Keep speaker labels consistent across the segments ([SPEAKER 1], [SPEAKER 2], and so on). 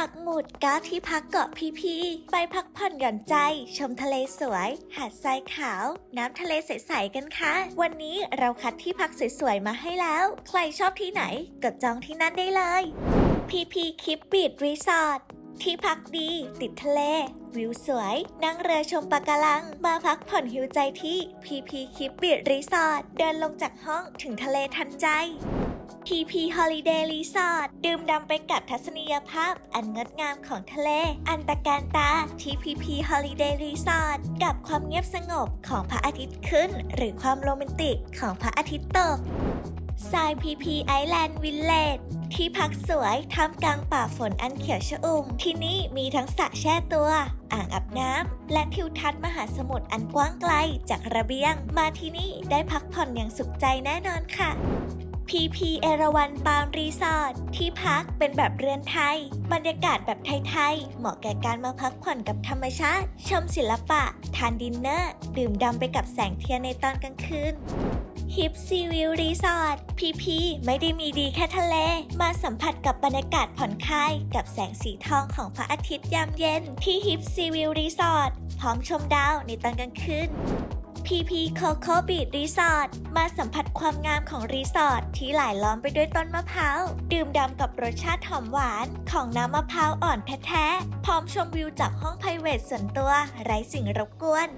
[SPEAKER 1] ปักหมุดก้าที่พักเกาะพีพีไปพักผ่อนหย่อนใจ ชมทะเลสวย หาดทรายขาว น้ำทะเลใสๆกันค่ะ วันนี้เราคัดที่พักสวยๆมาให้แล้ว ใครชอบที่ไหนกดจองที่นั่นได้เลยพีพีคิปบีดรีสอร์ทที่พักดีติดทะเล วิวสวย นั่งเรือชมปะการัง มาพักผ่อนหิวใจที่พีพีคิปบีดรีสอร์ทเดินลงจากห้องถึงทะเลทันใจ PP Holiday Resort ดื่มดำไปกับทัศนียภาพอันงดงามของทะเล อันตะการตาที่ PP Holiday Resort กับความเงียบสงบของพระอาทิตย์ขึ้น หรือความโรแมนติกของพระอาทิตย์ตกทราย PP Island Village ที่พักสวยท่ามกลางป่าฝนอันเขียวชอุ่ม ที่นี่มีทั้งสระแช่ตัว อ่างอาบน้ำ และทิวทัศน์มหาสมุทรอันกว้างไกลจากระเบียง มาที่นี่ได้พักผ่อนอย่างสุขใจแน่นอนค่ะ PP เอราวันปาล์มรีสอร์ทที่พักเป็นแบบเรือนไทย บรรยากาศแบบไทยๆ เหมาะแก่การมาพักผ่อนกับธรรมชาติ ชมศิลปะ ทานดินเนอร์ ดื่มดำไปกับแสงเทียนในตอนกลางคืนฮิปซีวิวรีสอร์ทพีพีไม่ได้มีดีแค่ทะเล มาสัมผัสกับบรรยากาศผ่อนคลาย กับแสงสีทองของพระอาทิตย์ยามเย็น ที่ฮิปซีวิวรีสอร์ทพร้อมชมดาวในตอนกลางคืน PP Coco Beach Resort มาสัมผัสความงามของรีสอร์ทที่หลายล้อมไปด้วยต้นมะพร้าว ดื่มด่ำกับรสชาติหอมหวานของน้ำมะพร้าวอ่อนแท้ๆ พร้อมชมวิวจากห้องไพรเวทส่วนตัว ไร้สิ่งรบกวน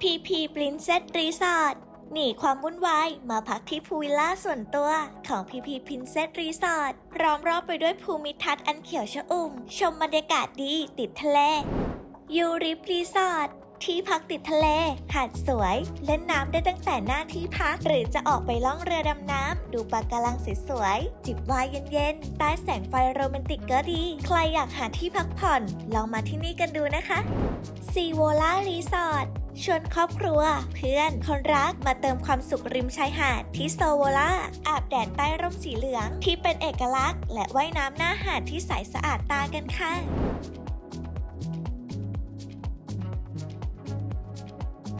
[SPEAKER 1] PP Princess Resort หนีความวุ่นวาย มาพักที่พูลวิลล่าส่วนตัวของ PP Princess Resort ร้อมรอบไปด้วยภูมิทัศน์อันเขียวชอุ่ม ชมบรรยากาศดีติดทะเลยูริปรีสอร์ท ที่พักติดทะเล หาดสวย เล่นน้ำได้ตั้งแต่หน้าที่พัก หรือจะออกไปล่องเรือดำน้ำ ดูปะการังสวยๆ จิบวน์เย็นๆ ใต้แสงไฟโรแมนติกก็ดี ใครอยากหาที่พักผ่อน ลองมาที่นี่กันดูนะคะซีโวล่ารีสอร์ทชวนครอบครัว เพื่อนคนรักมาเติมความสุขริมชายหาดที่โซโวล่าอาบแดดใต้ร่มสีเหลืองที่เป็นเอกลักษณ์ และว่ายน้ำหน้าหาดที่ใสสะอาดตากันค่ะ